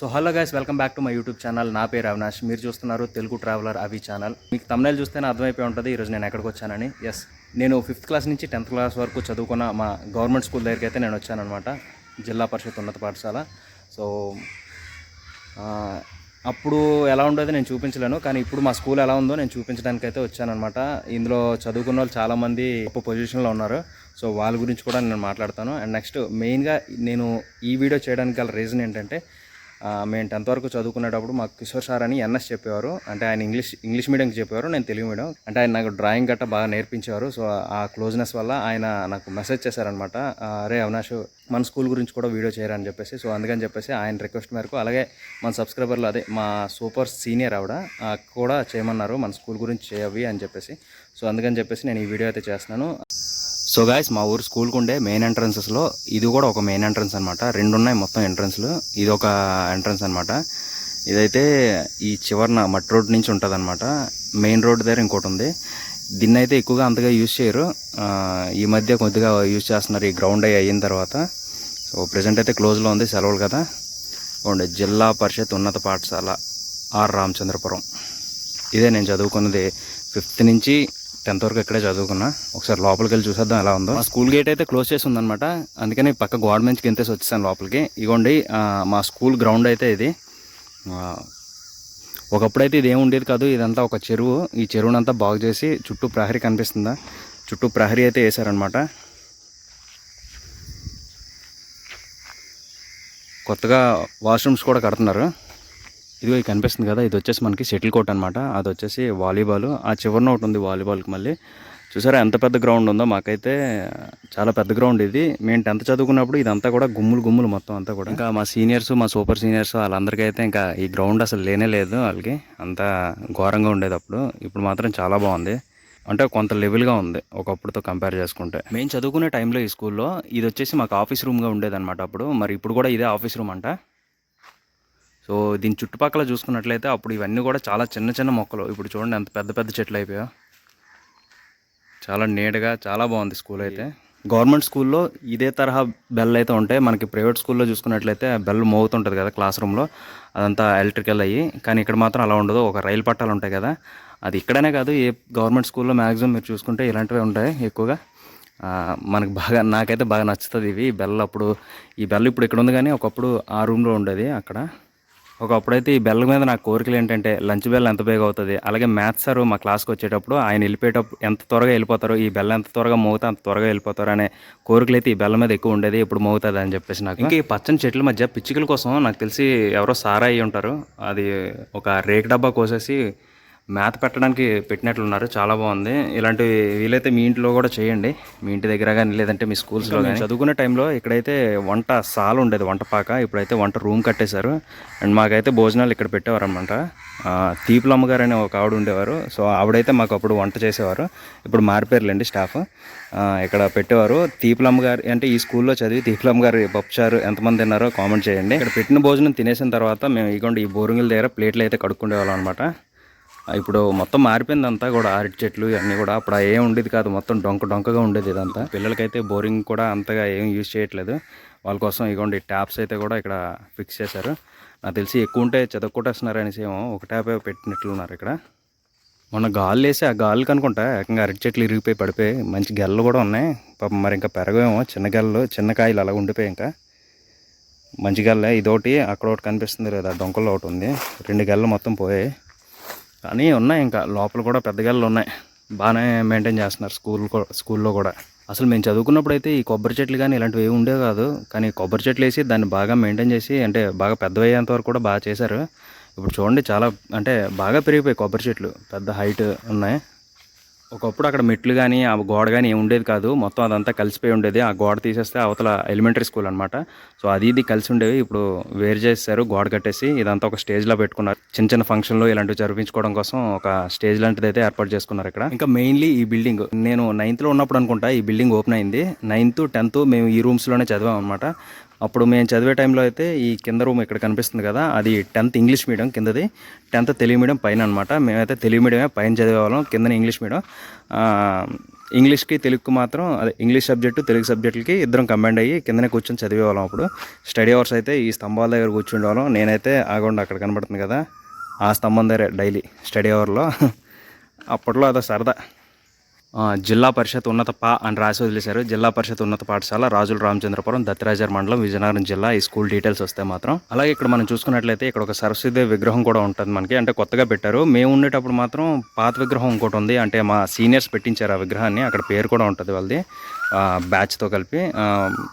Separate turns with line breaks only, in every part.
So hello guys welcome back to my YouTube channel నా పేరు అవినాష్. మీరు చూస్తున్నారు తెలుగు ట్రావెలర్ అవి ఛానల్ మీకు తమిళ చూస్తేనే అర్థమైపోయి ఉంటుంది ఈరోజు నేను ఎక్కడికి వచ్చానని. ఎస్ నేను ఫిఫ్త్ క్లాస్ నుంచి టెన్త్ క్లాస్ వరకు చదువుకున్న మా గవర్నమెంట్ స్కూల్ దగ్గరికి అయితే నేను వచ్చానమాట జిల్లా పరిషత్ ఉన్నత పాఠశాల. సో అప్పుడు ఎలా ఉండేది నేను చూపించలేను కానీ ఇప్పుడు మా స్కూల్ ఎలా ఉందో నేను చూపించడానికి అయితే వచ్చానమాట ఇందులో చదువుకున్న వాళ్ళు చాలామంది గొప్ప పొజిషన్లో ఉన్నారు. సో వాళ్ళ గురించి కూడా నేను మాట్లాడతాను. అండ్ నెక్స్ట్ మెయిన్గా నేను ఈ వీడియో చేయడానికి గల రీజన్ ఏంటంటే మేము టెన్త్ వరకు చదువుకునేటప్పుడు మాకు కిషోర్ సార్ అని ఎన్ఎస్ చెప్పేవారు. అంటే ఆయన ఇంగ్లీష్ ఇంగ్లీష్ మీడియంకి చెప్పేవారు నేను తెలుగు మీడియం. అంటే ఆయన నాకు డ్రాయింగ్ గట్ట బాగా నేర్పించేవారు. సో ఆ క్లోజ్నెస్ వల్ల ఆయన నాకు మెసేజ్ చేశారనమాట అరే అవినాష్ మన స్కూల్ గురించి కూడా వీడియో చేయరని చెప్పేసి. సో అందుకని చెప్పేసి ఆయన రిక్వెస్ట్ మేరకు అలాగే మన సబ్స్క్రైబర్లు అదే మా సూపర్ సీనియర్ ఆవిడ కూడా చేయమన్నారు మన స్కూల్ గురించి చేయవి అని చెప్పేసి. సో అందుకని చెప్పేసి నేను ఈ వీడియో అయితే చేస్తున్నాను. సో గాయస్ మా ఊరు స్కూల్కి ఉండే మెయిన్ ఎంట్రన్సెస్లో ఇది కూడా ఒక మెయిన్ ఎంట్రన్స్ అనమాట రెండు ఉన్నాయి మొత్తం ఎంట్రన్స్లు ఇది ఒక ఎంట్రన్స్ అనమాట ఇదైతే ఈ చివరన మట్టి రోడ్ నుంచి ఉంటుంది అనమాట మెయిన్ రోడ్ దగ్గర ఇంకోటి ఉంది. దీన్ని అయితే ఎక్కువగా అంతగా యూజ్ చేయరు. ఈ మధ్య కొద్దిగా యూజ్ చేస్తున్నారు. ఈ గ్రౌండ్ అయ్యి అయిన తర్వాత. సో ప్రజెంట్ అయితే క్లోజ్లో ఉంది సెలవులు కదా. ఉండే జిల్లా పరిషత్ ఉన్నత పాఠశాల ఆర్ రామచంద్రపురం. ఇదే నేను చదువుకున్నది ఫిఫ్త్ నుంచి టెన్త్ వరకు ఇక్కడే చదువుకున్నా. ఒకసారి లోపలికి వెళ్ళి చూసేద్దాం ఎలా ఉందో. మా స్కూల్ గేట్ అయితే క్లోజ్ చేసి ఉందన్నమాట. అందుకని పక్క గోడ నుంచి గింతేసి వచ్చేసాను లోపలికి. ఇగోండి మా స్కూల్ గ్రౌండ్ అయితే ఇది. ఒకప్పుడైతే ఇది ఉండేది కాదు ఇదంతా ఒక చెరువు. ఈ చెరువునంతా బాగు చేసి చుట్టూ ప్రహరీ కనిపిస్తుందా? చుట్టూ ప్రహరీ అయితే వేసారనమాట కొత్తగా వాష్రూమ్స్ కూడా కడుతున్నారు. ఇదిగో ఇది కనిపిస్తుంది కదా ఇది వచ్చేసి మనకి షటిల్ కోర్ట్ అనమాట అది వచ్చేసి వాలీబాల్. ఆ చివరిన ఒకటి ఉంది వాలీబాల్కి మళ్ళీ. చూసారా ఎంత పెద్ద గ్రౌండ్ ఉందో? మాకైతే చాలా పెద్ద గ్రౌండ్ ఇది. మేము టెన్త్ చదువుకున్నప్పుడు ఇదంతా కూడా గుమ్ములు గుమ్ములు మొత్తం అంతా కూడా. ఇంకా మా సీనియర్స్ మా సూపర్ సీనియర్స్ వాళ్ళందరికీ అయితే ఇంకా ఈ గ్రౌండ్ అసలు లేనే లేదు వాళ్ళకి. అంతా ఘోరంగా ఉండేది అప్పుడు. ఇప్పుడు మాత్రం చాలా బాగుంది. అంటే కొంత లెవెల్గా ఉంది ఒకప్పుడుతో కంపేర్ చేసుకుంటే. మేము చదువుకునే టైంలో ఈ స్కూల్లో ఇది వచ్చేసి మాకు ఆఫీస్ రూమ్గా ఉండేదన్నమాట అప్పుడు. మరి ఇప్పుడు కూడా ఇదే ఆఫీస్ రూమ్ అంట. సో దీని చుట్టుపక్కల చూసుకున్నట్లయితే అప్పుడు ఇవన్నీ కూడా చాలా చిన్న చిన్న మొక్కలు. ఇప్పుడు చూడండి ఎంత పెద్ద పెద్ద చెట్లు అయిపోయా. చాలా నీట్గా చాలా బాగుంది స్కూల్ అయితే. గవర్నమెంట్ స్కూల్లో ఇదే తరహా బెల్ అయితే ఉంటాయి. మనకి ప్రైవేట్ స్కూల్లో చూసుకున్నట్లయితే బెల్ మోగుతుంటుంది కదా క్లాస్ రూమ్లో. అదంతా ఎలక్ట్రికల్ అయ్యి. కానీ ఇక్కడ మాత్రం అలా ఉండదు. ఒక రైలు పట్టాలు ఉంటాయి కదా. అది ఇక్కడనే కాదు ఏ గవర్నమెంట్ స్కూల్లో మ్యాక్సిమం మీరు చూసుకుంటే ఇలాంటివే ఉంటాయి ఎక్కువగా. మనకు బాగా నాకైతే బాగా నచ్చుతుంది ఇవి. బెల్ అప్పుడు ఈ బెల్ ఇప్పుడు ఇక్కడ ఉంది కానీ ఒకప్పుడు ఆ రూమ్లో ఉండేది అక్కడ. ఒకప్పుడైతే ఈ బెల్ల మీద నా కోరికలు ఏంటంటే లంచ్ బెల్ ఎంత బేగా అవుతుంది అలాగే మ్యాథ్స్ సార్ మా క్లాస్కి వచ్చేటప్పుడు ఆయన వెళ్ళిపోయేటప్పుడు ఎంత త్వరగా వెళ్ళిపోతారో ఈ బెల్ల ఎంత త్వరగా మోగుతా అంత త్వరగా వెళ్ళిపోతారు అనే కోరికలు అయితే ఈ బెల్ల మీద ఎక్కువ ఉండేది ఇప్పుడు మోగుతుంది అని చెప్పేసి నాకు. ఇంకా ఈ పచ్చని చెట్ల మధ్య పిచ్చికల కోసం నాకు తెలిసి ఎవరో సారా అయ్యి ఉంటారు. అది ఒక రేక్ డబ్బా కోసేసి మేత పెట్టడానికి పెట్టినట్లున్నారు చాలా బాగుంది. ఇలాంటివి వీలైతే మీ ఇంట్లో కూడా చేయండి. మీ ఇంటి దగ్గర కానీ లేదంటే మీ స్కూల్స్లో కానీ చదువుకునే టైంలో ఇక్కడైతే వంట సాల్ ఉండేది వంట పాక. ఇప్పుడైతే వంట రూమ్ కట్టేశారు. అండ్ మాకైతే భోజనాలు ఇక్కడ పెట్టేవారు అనమాట తీపులమ్మ గారు అనే ఒక ఆవిడ ఉండేవారు. సో ఆవిడైతే మాకు అప్పుడు వంట చేసేవారు. ఇప్పుడు మారిపోయారులేండి స్టాఫ్. ఇక్కడ పెట్టేవారు. తీపులమ్మ గారు అంటే ఈ స్కూల్లో చదివి తీపులమ్మ గారు పప్పుచారు ఎంతమంది తిన్నారో కామెంట్ చేయండి. ఇక్కడ పెట్టిన భోజనం తినేసిన తర్వాత మేము ఇగోండి ఈ బోరింగుల దగ్గర ప్లేట్లు అయితే కడుక్కునేవాళ్ళం అనమాట ఇప్పుడు మొత్తం మారిపోయింది అంతా కూడా అరటి చెట్లు ఇవన్నీ కూడా. అప్పుడు ఏం ఉండేది కాదు మొత్తం డొంక డొంకగా ఉండేది ఇదంతా. పిల్లలకైతే బోరింగ్ కూడా అంతగా ఏం యూజ్ చేయట్లేదు. వాళ్ళ కోసం ఇగోండి ట్యాప్స్ అయితే కూడా ఇక్కడ ఫిక్స్ చేశారు. నాకు తెలిసి ఎక్కువ ఉంటే చెదక్కొట్టేస్తున్నారు అనేసి ఏమో ఒక ట్యాప్ పెట్టినట్లు ఉన్నారు ఇక్కడ. మొన్న గాలి వేసి ఆ గాలి కనుకుంటా ఏకంగా అరటి చెట్లు ఇరిగిపోయి పడిపోయి మంచి గెల్లలు కూడా ఉన్నాయి. పాపం మరి ఇంకా పెరగవేమో చిన్న గెల్లలు చిన్న కాయలు అలా ఉండిపోయి ఇంకా. మంచి గెల్లే ఇదొకటి అక్కడ ఒకటి కనిపిస్తుంది లేదా డొంకల్లో ఒకటి ఉంది. రెండు గెల్లలు మొత్తం పోయాయి. కానీ ఉన్నాయి ఇంకా. లోపల కూడా పెద్దగాళ్ళు ఉన్నాయి. బాగానే మెయింటైన్ చేస్తున్నారు స్కూల్ స్కూల్లో కూడా. అసలు మేము చదువుకున్నప్పుడు అయితే ఈ కొబ్బరి చెట్లు కానీ ఇలాంటివి ఏమి ఉండేవి కాదు. కానీ కొబ్బరి చెట్లు వేసి దాన్ని బాగా మెయింటైన్ చేసి అంటే బాగా పెద్దవయ్యేంత వరకు కూడా బాగా చేశారు. ఇప్పుడు చూడండి చాలా అంటే బాగా పెరిగిపోయాయి కొబ్బరి చెట్లు. పెద్ద హైట్ ఉన్నాయి. ఒకప్పుడు అక్కడ మెట్లు కానీ ఆ గోడ కానీ ఏమి ఉండేది కాదు. మొత్తం అదంతా కలిసిపోయి ఉండేది. ఆ గోడ తీసేస్తే అవతల ఎలిమెంటరీ స్కూల్ అనమాట సో అది ఇది కలిసి ఉండేవి. ఇప్పుడు వేరు చేశారు గోడ కట్టేసి ఇదంతా ఒక స్టేజ్లో పెట్టుకున్నారు. చిన్న చిన్న ఫంక్షన్లు ఇలాంటివి జరిపించుకోవడం కోసం ఒక స్టేజ్ లాంటిది అయితే ఏర్పాటు చేసుకున్నారు ఇక్కడ. ఇంకా మెయిన్లీ ఈ బిల్డింగ్ నేను నైన్త్లో ఉన్నప్పుడు అనుకుంటా ఈ బిల్డింగ్ ఓపెన్ అయింది. నైన్త్ టెన్త్ మేము ఈ రూమ్స్లోనే చదివాం అనమాట అప్పుడు మేము చదివే టైంలో అయితే ఈ కింద రూమ్ ఇక్కడ కనిపిస్తుంది కదా అది టెన్త్ ఇంగ్లీష్ మీడియం కిందది. టెన్త్ తెలుగు మీడియం పైన అనమాట మేమైతే తెలుగు మీడియమే పైన చదివేవాళ్ళం కింద ఇంగ్లీష్ మీడియం. ఇంగ్లీష్కి తెలుగుకి మాత్రం అదే ఇంగ్లీష్ సబ్జెక్టు తెలుగు సబ్జెక్టులకి ఇద్దరం కంబైండ్ అయ్యి కిందనే కూర్చొని చదివేవాళ్ళం అప్పుడు. స్టడీ అవర్స్ అయితే ఈ స్తంభాల దగ్గర కూర్చుండేవాళ్ళం. నేనైతే ఆగండి అక్కడ కనబడుతుంది కదా ఆ స్తంభం దగ్గర డైలీ స్టడీ అవర్లో. అప్పట్లో అదో సరదా. జిల్లా పరిషత్ ఉన్నత పా అని రాసి వదిలేశారు. జిల్లా పరిషత్ ఉన్నత పాఠశాల రాజుల రామచంద్రపురం దత్తరాజర్ మండలం విజయనగరం జిల్లా ఈ స్కూల్ డీటెయిల్స్ వస్తే మాత్రం. అలాగే ఇక్కడ మనం చూసుకున్నట్లయితే ఇక్కడ ఒక సరస్వతి విగ్రహం కూడా ఉంటుంది మనకి. అంటే కొత్తగా పెట్టారు. మేము ఉండేటప్పుడు మాత్రం పాత విగ్రహం ఇంకోటి ఉంది. అంటే మా సీనియర్స్ పెట్టించారు ఆ విగ్రహాన్ని. అక్కడ పేరు కూడా ఉంటుంది వాళ్ళది. బ్యాచ్తో కలిపి.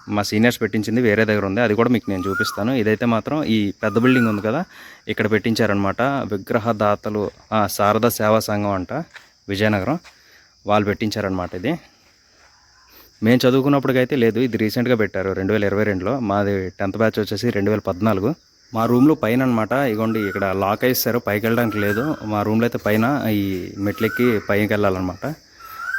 మా సీనియర్స్ పెట్టించింది వేరే దగ్గర ఉంది. అది కూడా మీకు నేను చూపిస్తాను. ఇదైతే మాత్రం ఈ పెద్ద బిల్డింగ్ ఉంది కదా ఇక్కడ పెట్టించారనమాట విగ్రహదాతలు ఆ, శారదా సేవా సంఘం అంట విజయనగరం. వాళ్ళు పెట్టించారనమాట ఇది. మేము చదువుకున్నప్పటికైతే లేదు ఇది రీసెంట్గా పెట్టారు రెండు వేల ఇరవై రెండులో. మాది టెన్త్ బ్యాచ్ వచ్చేసి రెండు వేల పద్నాలుగు. మా రూమ్లో పైన అనమాట ఇగోండి ఇక్కడ లాక్ అయిస్తారు పైకి వెళ్ళడానికి లేదు. మా రూమ్లో అయితే పైన ఈ మెట్లెక్కి పైకి వెళ్ళాలన్నమాట.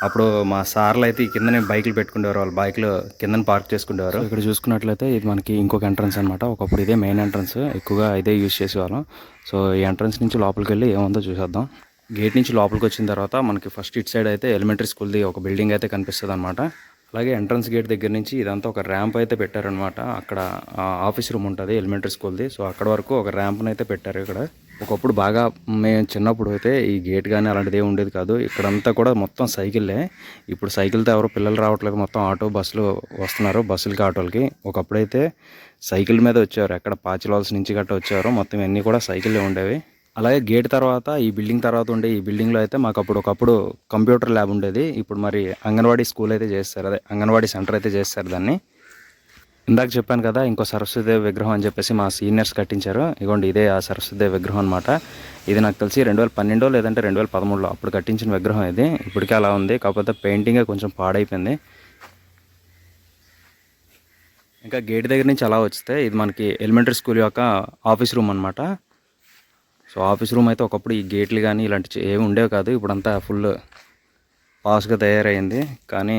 అప్పుడు మా సార్లు అయితే ఈ కిందనే బైకులు పెట్టుకునేవారు వాళ్ళు బైక్లు కిందన పార్క్ చేసుకునేవారు. ఇక్కడ చూసుకున్నట్లయితే ఇది మనకి ఇంకొక ఎంట్రన్స్ అనమాట ఒకప్పుడు ఇదే మెయిన్ ఎంట్రన్స్ ఎక్కువగా ఇదే యూజ్ చేసేవాళ్ళం. సో ఈ ఎంట్రన్స్ నుంచి లోపలికి వెళ్ళి ఏముందో చూసేద్దాం. గేట్ నుంచి లోపలికి వచ్చిన తర్వాత మనకి ఫస్ట్ ఇట్ సైడ్ అయితే ఎలిమెంటరీ స్కూల్ది ఒక బిల్డింగ్ అయితే కనిపిస్తుంది అనమాట అలాగే ఎంట్రన్స్ గేట్ దగ్గర నుంచి ఇదంతా ఒక ర్యాంప్ అయితే పెట్టారనమాట అక్కడ ఆఫీస్ రూమ్ ఉంటుంది ఎలిమెంటరీ స్కూల్ది. సో అక్కడ వరకు ఒక ర్యాంప్ని అయితే పెట్టారు ఇక్కడ. ఒకప్పుడు బాగా మేము చిన్నప్పుడు అయితే ఈ గేట్ కానీ అలాంటిది ఉండేది కాదు. ఇక్కడంతా కూడా మొత్తం సైకిల్లే ఇప్పుడు సైకిల్తో ఎవరు పిల్లలు రావట్లేదు. మొత్తం ఆటో బస్సులు వస్తున్నారు బస్సులకి ఆటోలకి. ఒకప్పుడైతే సైకిల్ మీద వచ్చేవారు. ఎక్కడ పాచిలాల్స్ నుంచి గట్ట వచ్చేవారు. మొత్తం ఇవన్నీ కూడా సైకిల్లే ఉండేవి. అలాగే గేట్ తర్వాత ఈ బిల్డింగ్ తర్వాత ఉండే ఈ బిల్డింగ్లో అయితే మాకు అప్పుడు ఒకప్పుడు కంప్యూటర్ ల్యాబ్ ఉండేది. ఇప్పుడు మరి అంగన్వాడీ స్కూల్ అయితే చేస్తారు. అదే అంగన్వాడీ సెంటర్ అయితే చేస్తారు దాన్ని. ఇందాక చెప్పాను కదా ఇంకో సరస్వతిదేవి విగ్రహం అని చెప్పేసి మా సీనియర్స్ కట్టించారు. ఇగోండి ఇదే ఆ సరస్వతిదేవి విగ్రహం అనమాట ఇది నాకు తెలిసి రెండు వేల పన్నెండో లేదంటే రెండు వేల పదమూడులో అప్పుడు కట్టించిన విగ్రహం ఇది. ఇప్పటికే అలా ఉంది. కాకపోతే పెయింటింగే కొంచెం పాడైపోయింది. ఇంకా గేట్ దగ్గర నుంచి అలా వస్తే ఇది మనకి ఎలిమెంటరీ స్కూల్ యొక్క ఆఫీస్ రూమ్ అనమాట సో ఆఫీస్ రూమ్ అయితే ఒకప్పుడు ఈ గేట్లు కానీ ఇలాంటి ఏమి ఉండేవి కాదు. ఇప్పుడంతా ఫుల్ పాస్గా తయారైంది. కానీ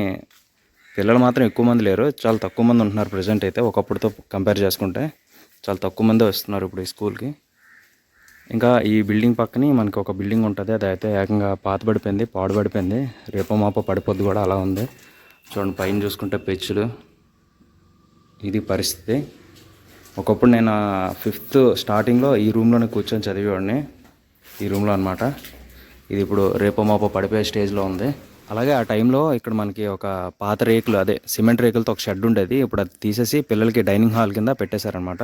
పిల్లలు మాత్రం ఎక్కువ మంది లేరు. చాలా తక్కువ మంది ఉంటున్నారు ప్రజెంట్ అయితే ఒకప్పుడుతో కంపేర్ చేసుకుంటే. చాలా తక్కువ మంది వస్తున్నారు ఇప్పుడు ఈ స్కూల్కి ఇంకా ఈ బిల్డింగ్ పక్కనే మనకి ఒక బిల్డింగ్ ఉంటుంది. అది అయితే ఏకంగా పాతబడిపోయింది పాడుబడిపోయింది రేపో మాపో పడిపోద్ది కూడా అలా ఉంది. చూడండి పైన చూసుకుంటే పెచ్చులు. ఇది పరిస్థితి. ఒకప్పుడు నేను ఫిఫ్త్ స్టార్టింగ్లో ఈ రూమ్లోనే కూర్చొని చదివేవాడిని. ఈ రూమ్లో అనమాట ఇది ఇప్పుడు రేపో మాపో పడిపోయే స్టేజ్లో ఉంది. అలాగే ఆ టైంలో ఇక్కడ మనకి ఒక పాత రేకులు అదే సిమెంట్ రేకులతో ఒక షెడ్ ఉండేది. ఇప్పుడు అది తీసేసి పిల్లలకి డైనింగ్ హాల్ కింద పెట్టేశారనమాట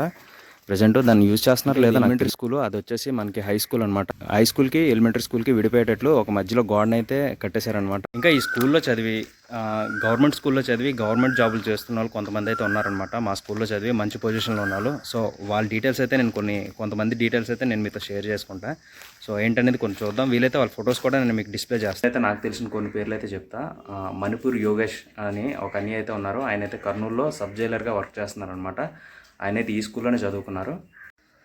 ప్రజెంట్ దాన్ని యూజ్ చేస్తున్నారు లేదా ఎలిమెంటరీ స్కూల్ అది వచ్చేసి మనకి హై స్కూల్ అనమాట హై స్కూల్కి ఎలిమెంటరీ స్కూల్కి విడిపోయేటట్లు ఒక మధ్యలో గోడని అయితే కట్టేశారనమాట ఇంకా ఈ స్కూల్లో చదివి గవర్నమెంట్ స్కూల్లో చదివి గవర్నమెంట్ జాబులు చేస్తున్న వాళ్ళు కొంతమంది అయితే ఉన్నారనమాట మా స్కూల్లో చదివి మంచి పొజిషన్లో ఉన్న వాళ్ళు. సో వాళ్ళ డీటెయిల్స్ అయితే నేను కొన్ని కొంతమంది డీటెయిల్స్ అయితే నేను మీతో షేర్ చేసుకుంటా. సో ఏంటనేది కొన్ని చూద్దాం. వీలైతే వాళ్ళ ఫొటోస్ కూడా నేను మీకు డిస్ప్లే చేస్తాను అయితే నాకు తెలిసిన కొన్ని పేర్లు అయితే చెప్తా. మణిపూర్ యోగేష్ అని ఒక అన్ని అయితే ఉన్నారు. ఆయన అయితే కర్నూలులో సబ్ జైలర్గా వర్క్ చేస్తున్నారు అనమాట ఆయన అయితే ఈ స్కూల్లోనే చదువుకున్నారు.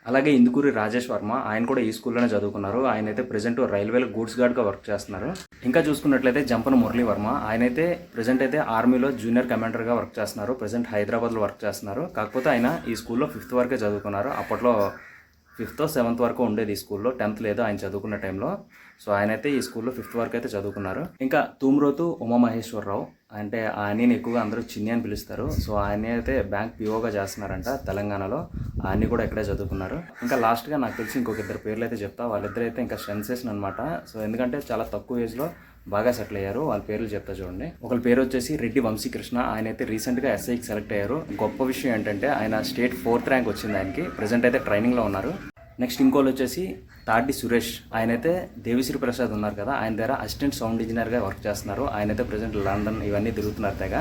అలాగే ఇందుకూరి రాజేష్ వర్మ ఆయన కూడా ఈ స్కూల్లోనే చదువుకున్నారు. ఆయన అయితే ప్రజెంట్ రైల్వేలో గూడ్స్ గార్డ్గా వర్క్ చేస్తున్నారు. ఇంకా చూసుకున్నట్లయితే జంపన మురళీ వర్మ ఆయన అయితే ప్రజెంట్ అయితే ఆర్మీలో జూనియర్ కమాండర్గా వర్క్ చేస్తున్నారు. ప్రజెంట్ హైదరాబాద్లో వర్క్ చేస్తున్నారు. కాకపోతే ఆయన ఈ స్కూల్లో ఫిఫ్త్ వరకే చదువుకున్నారు. అప్పట్లో ఫిఫ్త్ సెవెంత్ వరకు ఉండేది ఈ స్కూల్లో. టెన్త్ లేదు ఆయన చదువుకున్న టైంలో. సో ఆయన అయితే ఈ స్కూల్లో ఫిఫ్త్ వరకు అయితే చదువుకున్నారు. ఇంకా తూమ్రోతు ఉమామహేశ్వరరావు అంటే ఆయనని ఎక్కువగా అందరూ చిన్ని అని పిలుస్తారు. సో ఆయన అయితే బ్యాంక్ పిఓగా చేస్తున్నారంట తెలంగాణలో. ఆయన కూడా ఇక్కడే చదువుకున్నారు. ఇంకా లాస్ట్గా నాకు తెలిసి ఇంకొక ఇద్దరు పేర్లు అయితే చెప్తా. వాళ్ళిద్దరు అయితే ఇంకా సెన్సేషన్ అనమాట సో ఎందుకంటే చాలా తక్కువ ఏజ్లో బాగా సెటిల్ అయ్యారు. వాళ్ళ పేర్లు చెప్తా చూడండి. ఒకళ్ళ పేరు వచ్చేసి రెడ్డి వంశీకృష్ణ. ఆయన అయితే రీసెంట్గా ఎస్ఐకి సెలెక్ట్ అయ్యారు. గొప్ప విషయం ఏంటంటే ఆయన స్టేట్ ఫోర్త్ ర్యాంక్ వచ్చింది ఆయనకి. ప్రజెంట్ అయితే ట్రైనింగ్లో ఉన్నారు. నెక్స్ట్ ఇంకోళ్ళు వచ్చేసి తాటి సురేష్. ఆయన అయితే దేవిశ్రీ ప్రసాద్ ఉన్నారు కదా ఆయన దగ్గర అసిస్టెంట్ సౌండ్ ఇంజనీర్గా వర్క్ చేస్తున్నారు. ఆయన అయితే ప్రజెంట్ లండన్ ఇవన్నీ తిరుగుతున్నారు తెగ.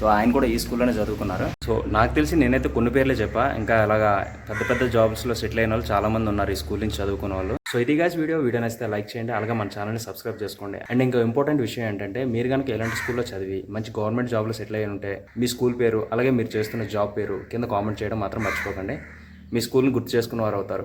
సో ఆయన కూడా ఈ స్కూల్లోనే చదువుకున్నారు. సో నాకు తెలిసి నేనైతే కొన్ని పేర్లే చెప్పా. ఇంకా అలాగా పెద్ద పెద్ద జాబ్స్లో సెటిల్ అయిన వాళ్ళు చాలామంది ఉన్నారు ఈ స్కూల్ నుంచి చదువుకున్న వాళ్ళు. సో ఇది గాజ్ వీడియో వీడియో నచ్చితే లైక్ చేయండి. అలాగే మన ఛానల్ని సబ్స్క్రైబ్ చేసుకోండి. అండ్ ఇంకా ఇంపార్టెంట్ విషయం ఏంటంటే మీరు కనుక ఎలాంటి స్కూల్లో చదివి మంచి గవర్నమెంట్ జాబ్లో సెటిల్ అయి ఉంటే మీ స్కూల్ పేరు అలాగే మీరు చేస్తున్న జాబ్ పేరు కింద కామెంట్ చేయడం మాత్రం మర్చిపోకండి. మీ స్కూల్ని గుర్తు చేసుకున్న వారు అవుతారు.